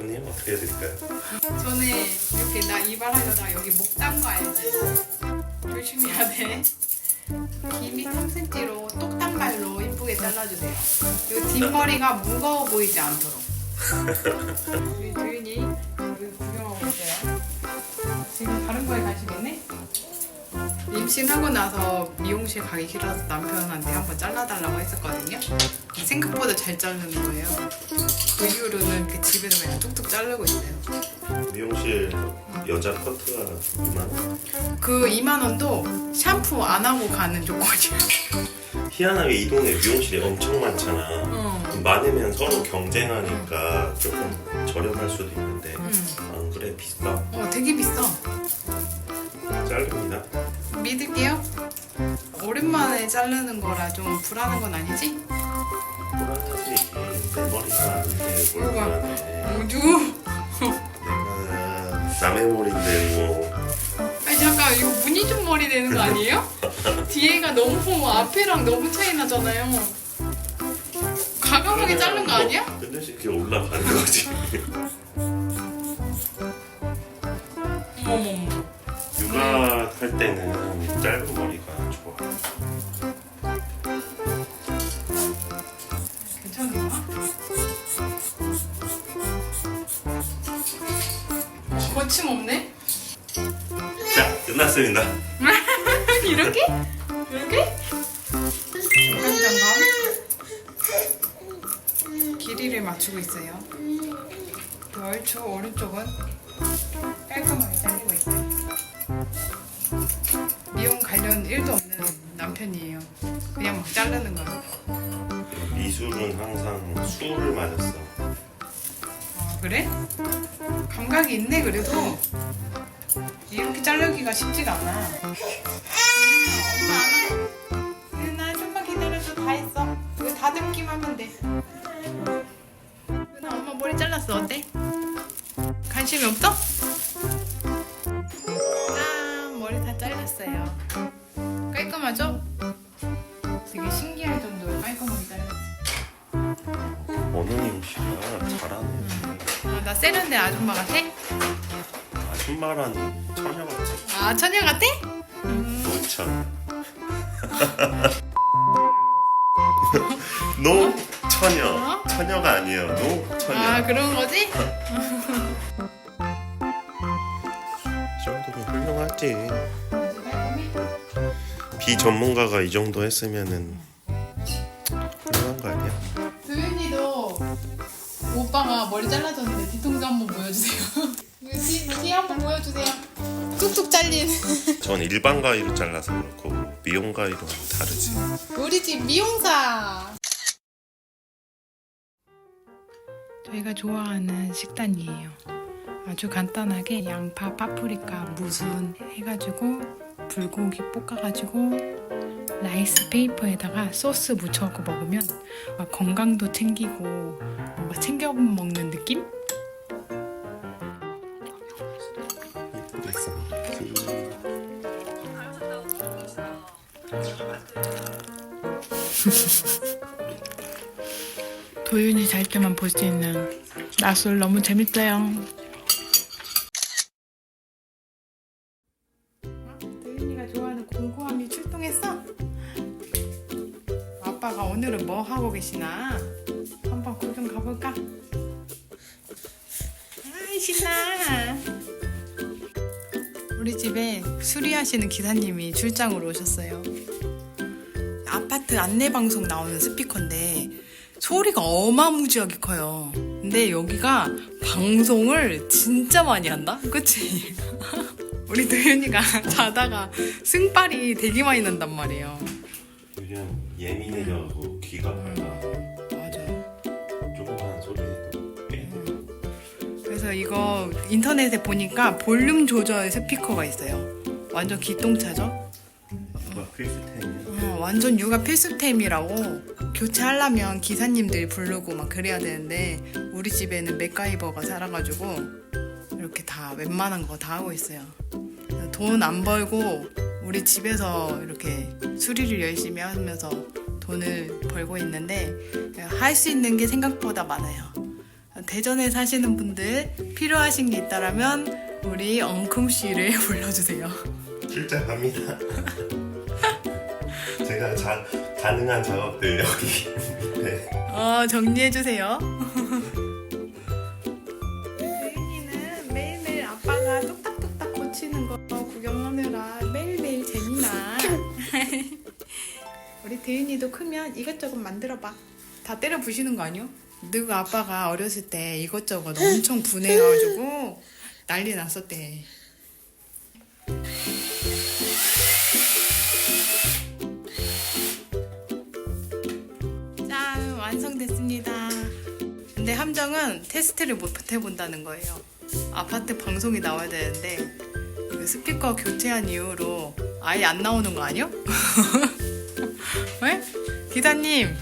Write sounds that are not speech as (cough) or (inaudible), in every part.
손님 어떻게 해드릴까요? 저는 이렇게 나 이발하려다가 여기 목 담가야지. 조심해야 돼. 길이 3cm로 똑단발로 이쁘게 잘라주세요. 그리고 뒷머리가 무거워 보이지 않도록. 우리 주인이 여기 구경하고 있어요. 지금 다른 거에 가시겠네? 임신하고 나서 미용실 가기 싫어서 남편한테 한번 잘라달라고 했었거든요. 생각보다 잘 자르는 거예요. 그 이후로는 그 집에서 그냥 뚝뚝 자르고 있어요. 미용실 여자 커트가 2만 원. 그 2만 원도 샴푸 안 하고 가는 조건이야. 희한하게 이 동네 미용실이 엄청 많잖아. 어. 많으면 서로 경쟁하니까 조금 저렴할 수도 있는데 음. 안 그래 비싸. 어, 되게 비싸. 자릅니다. 믿을게요. 오랜만에 자르는 거라 좀 불안한 건 아니지? 불안하지. 내 머리가 아닌데 뭘 뭐가? 불안해. 우주. 내가 남의 머리인데 뭐 아니 잠깐 이거 무늬좀 머리 되는 거 아니에요? (laughs) 뒤에가 너무 앞이랑 너무 차이 나잖아요. 가감하게 자른 거 아니야? 끝내시 이렇게 올라가는 거지. 어머머. 육아 할 때는 짧은 머리가 좋아. 괜찮은가? 어, 거침없네? 자 끝났습니다. (laughs) 이렇게? 이렇게? 중간장감 길이를 맞추고 있어요. 그 얼추 오른쪽은 1도 없는 남편이에요. 그냥 막 자르는 거예요. 미술은 항상 수를 맞았어. 아, 그래? 감각이 있네 그래도 이렇게 자르기가 쉽지가 않아. 음, 엄마 안 와. 은아 좀만 기다려줘 다 했어. 이거 다듬기만 하면 돼. 은아 엄마 머리 잘랐어 어때? 관심이 없어? 깔끔하죠? 되게 신기할 정도로 깔끔하게 잘랐어. 어느 임씨가 잘하네. 아, 나 세련된 아줌마 같아? 아줌마란 처녀 같지. 아 처녀 같아? 노천. 노 처녀. 어? 처녀가 아니에요. 노 처녀. 아 그런 거지? (laughs) 이 정도면 훌륭하지. 비전문가가 이 정도 했으면은 훌륭한 거 아니야? 도윤이도 오빠가 머리 잘라줬는데 뒤통수 한번 보여주세요. (laughs) 뒤, 뒤 한번 보여주세요. 뚝뚝 잘린. 전 일반 가위로 잘라서 그렇고 미용 가위로 다르지. 우리 집 미용사. 저희가 좋아하는 식단이에요. 아주 간단하게 양파, 파프리카, 무순 해가지고 불고기 볶아가지고 라이스 페이퍼에다가 소스 묻혀갖고 먹으면 막 건강도 챙기고 뭔가 챙겨 먹는 느낌? (laughs) 도윤이 잘 때만 볼 수 있는 낮술 너무 재밌어요. 계시나? 한번 구경 가볼까? 아이 신나. 우리 집에 수리하시는 기사님이 출장으로 오셨어요. 아파트 안내 방송 나오는 스피커인데 소리가 어마무지하게 커요. 근데 여기가 방송을 진짜 많이 한다? 그치? (laughs) 우리 도윤이가 자다가 승빨이 되게 많이 난단 말이에요. 그냥 예민해져서 귀가 밝아. 맞아. 조그만 소리에도 깨. 그래서 이거 인터넷에 보니까 볼륨 조절 스피커가 있어요. 완전 기똥차죠? 누가 필수템이야. 어, 완전 육아 필수템이라고 교체하려면 기사님들 부르고 막 그래야 되는데 우리 집에는 맥가이버가 살아가지고 이렇게 다 웬만한 거 다 하고 있어요. 돈 안 벌고 우리 집에서 이렇게 수리를 열심히 하면서 돈을 벌고 있는데 할 수 있는 게 생각보다 많아요. 대전에 사시는 분들 필요하신 게 있다라면 우리 엉큼 씨를 (laughs) 불러주세요. 출장합니다. (laughs) 제가 자, 가능한 작업들 여기 네. 어 정리해 주세요. (laughs) 대윤이도 크면 이것저것 만들어봐. 다 때려 부시는 거 아니요? 누구 아빠가 어렸을 때 이것저것 엄청 분해가지고 난리 났었대. 짠 완성됐습니다. 근데 함정은 테스트를 못 해본다는 거예요. 아파트 방송이 나와야 되는데 그 스피커 교체한 이후로 아예 안 나오는 거 아니요? (laughs) 왜? 기사님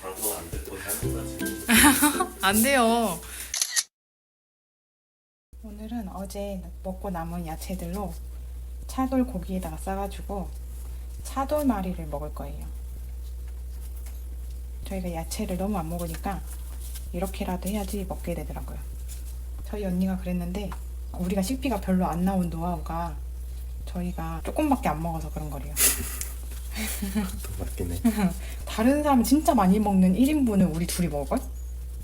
그럼 안 듣고 하는 거지. 안 돼요. 오늘은 어제 먹고 남은 야채들로 차돌 고기에다가 싸가지고 차돌 마리를 먹을 거예요. 저희가 야채를 너무 안 먹으니까 이렇게라도 해야지 먹게 되더라고요. 저희 언니가 그랬는데 우리가 식비가 별로 안 나온 노하우가 저희가 조금밖에 안 먹어서 그런 거래요. (laughs) 또 맞긴 해. (laughs) 다른 사람은 진짜 많이 먹는 1인분을 우리 둘이 먹을?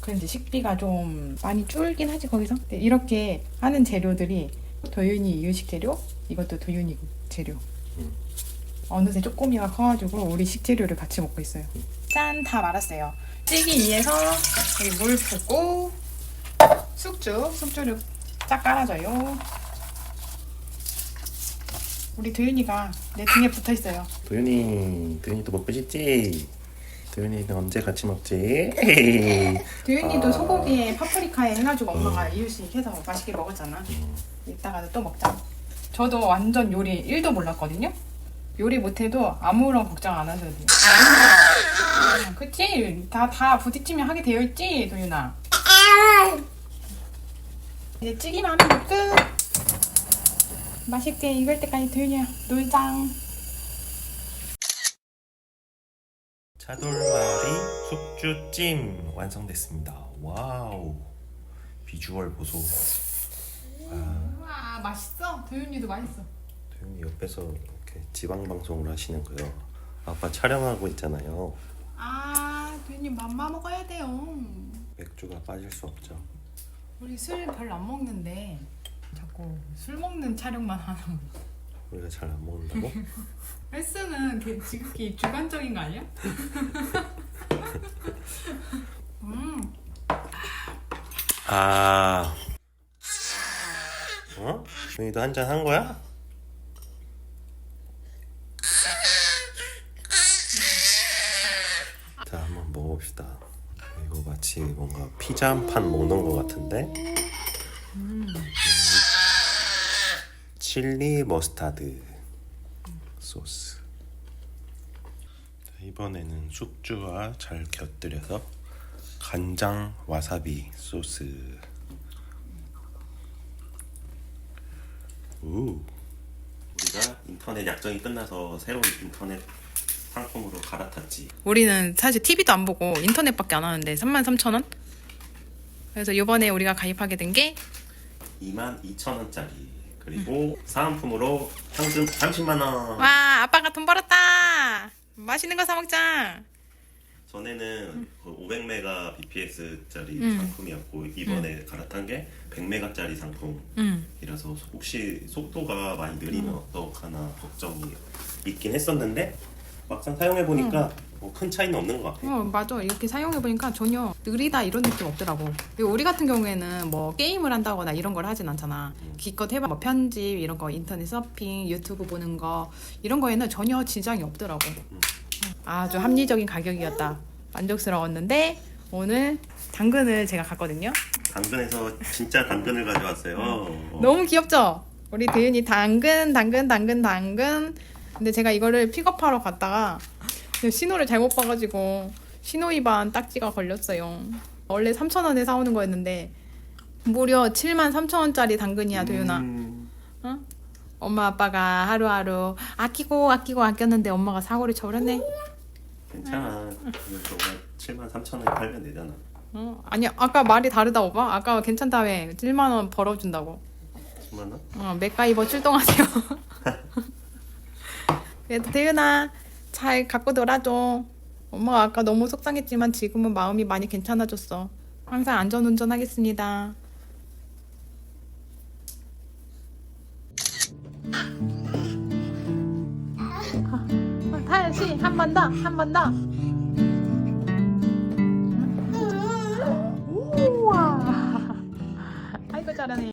그런데 식비가 좀 많이 줄긴 하지 거기서? 근데 이렇게 하는 재료들이 도윤이 이유식 재료 이것도 도윤이 재료. 음. 어느새 쪼꼬미가 커가지고 우리 식재료를 같이 먹고 있어요. 짠! 다 말았어요. 찌기 위해서 여기 물 붓고 숙주 숙주를 쫙 깔아줘요 우리 도윤이가 내 등에 붙어 있어요 도윤이, 도윤이 또 먹고 싶지? 도윤이는 언제 같이 먹지? 도윤이도 아. 소고기에 파프리카에 해가지고 엄마가 이유식 해서 맛있게 먹었잖아. 음. 이따가도 또 먹자. 저도 완전 요리 1도 몰랐거든요. 요리 못해도 아무런 걱정 안 하셔도 돼요. 아, 그치? 다, 다 부딪히면 하게 되어 있지, 도윤아? 이제 찌기만 하면 끝! 맛있게 익을 때까지 도윤이야, 놀장. 차돌마리 숙주찜 완성됐습니다. 와우. 비주얼 보소. 우와, 맛있어? 도윤이도 맛있어. 도윤이 옆에서 이렇게 지방 방송을 하시는 거요. 아빠 촬영하고 있잖아요. 아, 도윤이 맘마 먹어야 돼요. 맥주가 빠질 수 없죠. 우리 술 별로 안 먹는데 자꾸 술 먹는 촬영만 하는 거. 우리가 잘 안 먹는다고? (laughs) 헬스는 그 지극히 주관적인 거 아니야? (laughs) 음, 아. 어? 도윤이도 한잔 한 거야? 자, 한번 먹어봅시다. 이거 마치 뭔가 피자 한 판 먹는 것 같은데? 칠리 머스타드 소스. 자, 이번에는 숙주와 잘 곁들여서 간장 와사비 소스. 우. 우리가 인터넷 약정이 끝나서 새로운 인터넷 상품으로 갈아탔지. 우리는 사실 TV도 안 보고 인터넷밖에 안 하는데 33,000원? 그래서 이번에 우리가 가입하게 된 게 22,000원짜리. 그리고 사은품으로 상금 30만 원. 와, 아빠가 돈 벌었다! 맛있는 거 사 먹자! 전에는 그 500메가 bps짜리 음. 상품이었고 이번에 갈아탄 게 100메가짜리 상품. 응. 이라서 혹시 속도가 많이 느리면 어떡하나 걱정이 있긴 했었는데 막상 사용해 보니까 뭐 큰 차이는 없는 것 같아 요. 어, 맞아. 이렇게 사용해보니까 전혀 느리다 이런 느낌 없더라고. 그리고 우리 같은 경우에는 뭐 게임을 한다거나 이런 걸 하진 않잖아. 기껏 해봐. 뭐 편집, 이런 거, 인터넷 서핑, 유튜브 보는 거, 이런 거에는 전혀 지장이 없더라고. 아주 합리적인 가격이었다. 만족스러웠는데, 오늘 당근을 제가 갔거든요. 당근에서 진짜 당근을 가져왔어요. 어. 너무 귀엽죠? 우리 대윤이 당근, 당근, 당근, 당근. 근데 제가 이거를 픽업하러 갔다가 신호를 잘못 봐가지고 신호 위반 딱지가 걸렸어요. 원래 3,000원에 사오는 거였는데 무려 7만 3천 원짜리 당근이야, 도윤아. 음, 엄마 아빠가 하루하루 아끼고 아끼고 아꼈는데 엄마가 사고를 쳐버렸네. 괜찮아. 이거 저거 7만 3천 원에 팔면 되잖아. 어? 아니 아까 말이 다르다 오빠. 아까 괜찮다며 1만 원 벌어준다고. 10만 원? 어, 맥가이버 출동하세요. (laughs) 그래도 대윤아 잘 갖고 놀아줘. 엄마가 아까 너무 속상했지만 지금은 마음이 많이 괜찮아졌어. 항상 안전운전 하겠습니다. 타연 씨, 한 번 더, 한 번 더. 우와. 아이고 잘하네.